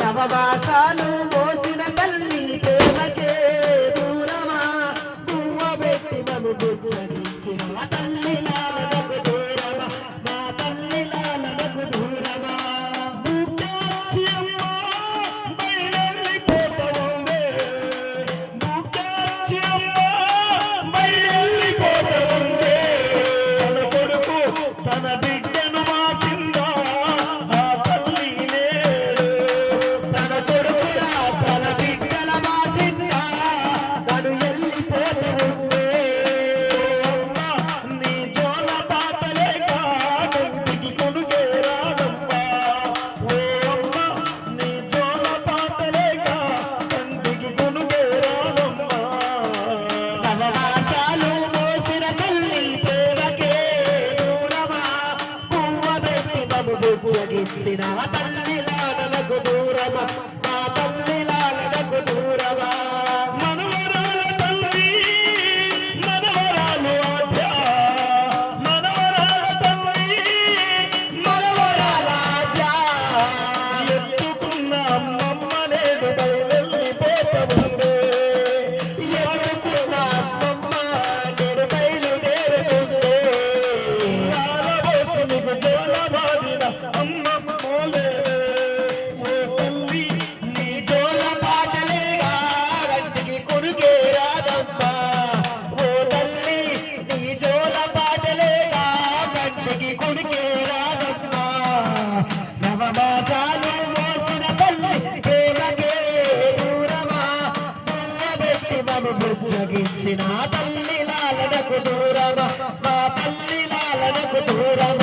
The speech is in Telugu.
నవవాసాలు మోసిన తల్లి ప్రేమకే దూరమా పువ్వ పెట్టి మము ధర్మము ఉపయోగించిన తల్లి లాడలకు దూరమ? నవాసాలు మోసిన తల్లి ప్రేమకే దూరమా? దూరబెట్టి మను బుజ్జగించిన తల్లి లాలనకు దూరమా? మా తల్లి లాలనకు దూరమా?